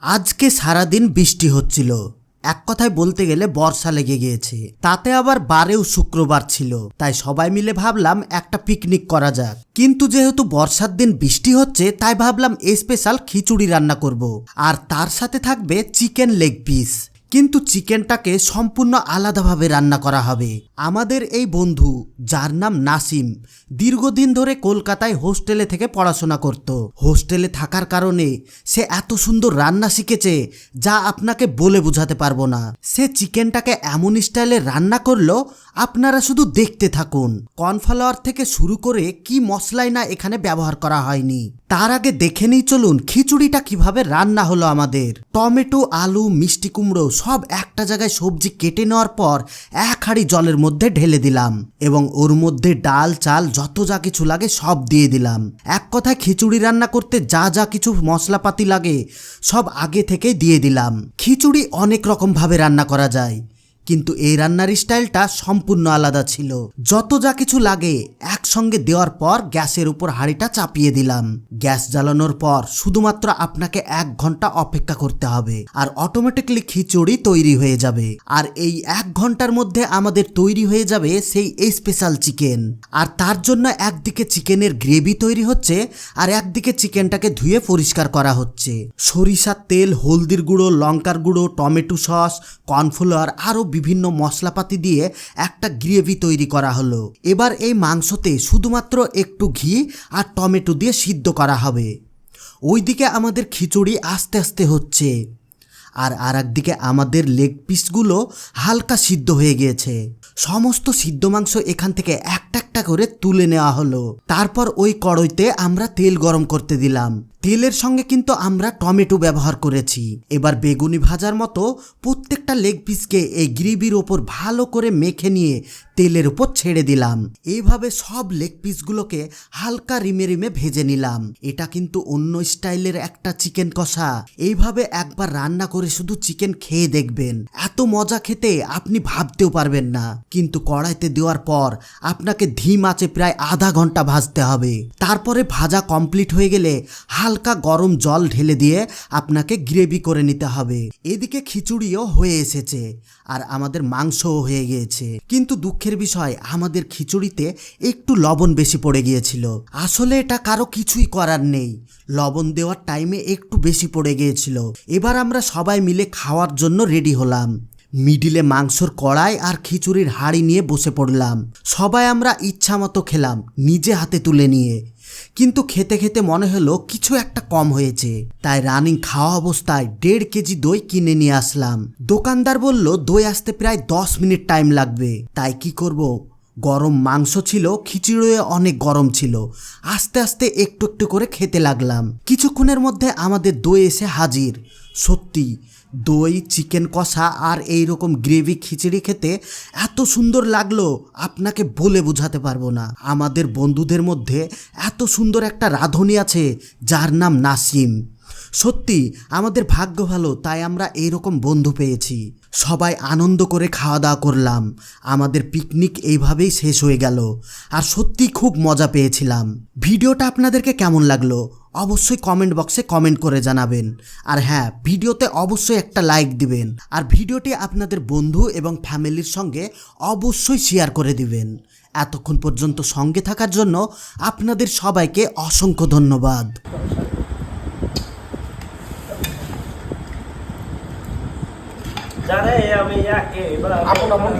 আজকে সারাদিন বৃষ্টি হচ্ছিল। এক কথায় বলতে গেলে বর্ষা লেগে গিয়েছে। তাতে আবার বারেও শুক্রবার ছিল। তাই সবাই মিলে ভাবলাম একটা পিকনিক করা যাক। কিন্তু যেহেতু বর্ষার দিন বৃষ্টি হচ্ছে, তাই ভাবলাম স্পেশাল খিচুড়ি রান্না করব। আর তার সাথে থাকবে চিকেন লেগ পিস। কিন্তু চিকেনটাকে সম্পূর্ণ আলাদাভাবে রান্না করা হবে। আমাদের এই বন্ধু, যার নাম নাসিম, দীর্ঘদিন ধরে কলকাতায় হোস্টেলে থেকে পড়াশোনা করত। হোস্টেলে থাকার কারণে সে এত সুন্দর রান্না শিখেছে যা আপনাকে বলে বোঝাতে পারব না। সে চিকেনটাকে এমন স্টাইলে রান্না করল, আপনারা শুধু দেখতে থাকুন। কর্নফ্লাওয়ার থেকে শুরু করে কি মশলাই না এখানে ব্যবহার করা হয়নি। তার আগে দেখে নিই চলুন খিচুড়িটা কীভাবে রান্না হলো আমাদের। টমেটো, আলু, মিষ্টি কুমড়ো সব একটা জায়গায় সবজি কেটে নেওয়ার পর এক হাঁড়ি জলের মধ্যে ঢেলে দিলাম এবং ওর মধ্যে ডাল, চাল, যত যা কিছু লাগে সব দিয়ে দিলাম। এক কথায় খিচুড়ি রান্না করতে যা যা কিছু মশলাপাতি লাগে সব আগে থেকেই দিয়ে দিলাম। খিচুড়ি অনেক রকমভাবে রান্না করা যায়, কিন্তু এই রান্নার স্টাইলটা সম্পূর্ণ আলাদা ছিল। যত যা কিছু লাগে একসঙ্গে দেওয়ার পর গ্যাসের উপর হাঁড়িটা চাপিয়ে দিলাম। গ্যাস জ্বালানোর পর শুধুমাত্র আপনাকে এক ঘণ্টা অপেক্ষা করতে হবে আর অটোমেটিকলি খিচুড়ি তৈরি হয়ে যাবে। আর এই এক ঘণ্টার মধ্যে আমাদের তৈরি হয়ে যাবে সেই স্পেশাল চিকেন আর তার জন্য একদিকে চিকেনের গ্রেভি তৈরি হচ্ছে আর একদিকে চিকেনটাকে ধুয়ে পরিষ্কার করা হচ্ছে। সরিষার তেল, হলদির গুঁড়ো, লঙ্কার গুঁড়ো, টমেটো সস, কর্নফ্লাওয়ার আরও বিভিন্ন মশলাপাতি দিয়ে একটা গ্রেভি তৈরি করা হলো। এবার এই মাংসতে শুধুমাত্র একটু ঘি আর টমেটো দিয়ে সিদ্ধ করা হবে। ওইদিকে আমাদের খিচুড়ি আস্তে আস্তে হচ্ছে। আর আর একদিকে আমাদের লেগ পিসগুলো হালকা সিদ্ধ হয়ে গিয়েছে। সমস্ত সিদ্ধ মাংস এখান থেকে একটা একটা করে তুলে নেওয়া হলো। তারপর ওই কড়ইতে আমরা তেল গরম করতে দিলাম। তেলের সঙ্গে কিন্তু আমরা টমেটো ব্যবহার করেছি। এবার বেগুনি ভাজার মতো প্রত্যেকটা লেগ পিসকে এই গ্রেভির ওপর ভালো করে মেখে নিয়ে তেলের উপর ছেড়ে দিলাম। এইভাবে সব লেগ পিসগুলোকে হালকা রিমে রিমে ভেজে নিলাম। এটা কিন্তু অন্য স্টাইলের একটা চিকেন কষা। এইভাবে একবার রান্না করে শুধু চিকেন খেয়ে দেখবেন। এত মজা খেতে আপনি ভাবতেও পারবেন না। কিন্তু কড়াইতে দেওয়ার পর আপনাকে ধিম আঁচে প্রায় আধা ঘণ্টা ভাজতে হবে। তারপরে ভাজা কমপ্লিট হয়ে গেলে হালকা গরম জল ঢেলে দিয়ে আপনাকে গ্রেভি করে নিতে হবে। এদিকে খিচুড়িও হয়ে এসেছে আর আমাদের মাংসও হয়ে গিয়েছে। কিন্তু দুঃখের বিষয়, আমাদের খিচুড়িতে একটু লবণ বেশি পড়ে গিয়েছিল। আসলে এটা কারও কিছুই করার নেই। লবণ দেওয়ার টাইমে একটু বেশি পড়ে গিয়েছিল। এবার আমরা সবাই মিলে খাওয়ার জন্য রেডি হলাম। মিডিলে মাংসর কড়াই আর খিচুড়ির হাড়ি নিয়ে বসে পড়লাম। সবাই আমরা ইচ্ছা মতো খেলাম, নিজে হাতে তুলে নিয়ে। কিন্তু খেতে খেতে মনে হলো কিছু একটা কম হয়েছে। তাই রানিং খাওয়া অবস্থায় দেড় কেজি দই কিনে নিয়ে আসলাম। দোকানদার বলল, দই আসতে প্রায় দশ মিনিট টাইম লাগবে। তাই কি করব? গরম মাংস ছিল, খিচুড়িও অনেক গরম ছিল। আস্তে আস্তে একটু একটু করে খেতে লাগলাম। কিছুক্ষণের মধ্যে আমাদের দই এসে হাজির। সত্যি, দই, চিকেন কষা আর এই রকম গ্রেভি খিচুড়ি খেতে এত সুন্দর লাগল, আপনাকে বলে বোঝাতে পারব না। আমাদের বন্ধুদের মধ্যে এত সুন্দর একটা রাঁধুনি আছে, যার নাম নাসিম সত্যি, আমাদের ভাগ্য ভালো, তাই আমরা এইরকম বন্ধু পেয়েছি। সবাই আনন্দ করে খাওয়া দাওয়া করলাম। আমাদের পিকনিক এইভাবেই শেষ হয়ে গেল। আর সত্যি খুব মজা পেয়েছিলাম। ভিডিওটা আপনাদেরকে কেমন লাগল? অবশ্যই কমেন্ট বক্সে কমেন্ট করে জানাবেন। আর হ্যাঁ ভিডিওতে অবশ্যই একটা লাইক দিবেন। আর ভিডিওটি আপনাদের বন্ধু এবং ফ্যামিলির সঙ্গে অবশ্যই শেয়ার করে দিবেন। এতক্ষণ পর্যন্ত সঙ্গে থাকার জন্য আপনাদের সবাইকে অসংখ্য ধন্যবাদ। জানে আমি একেবারে আপন আপন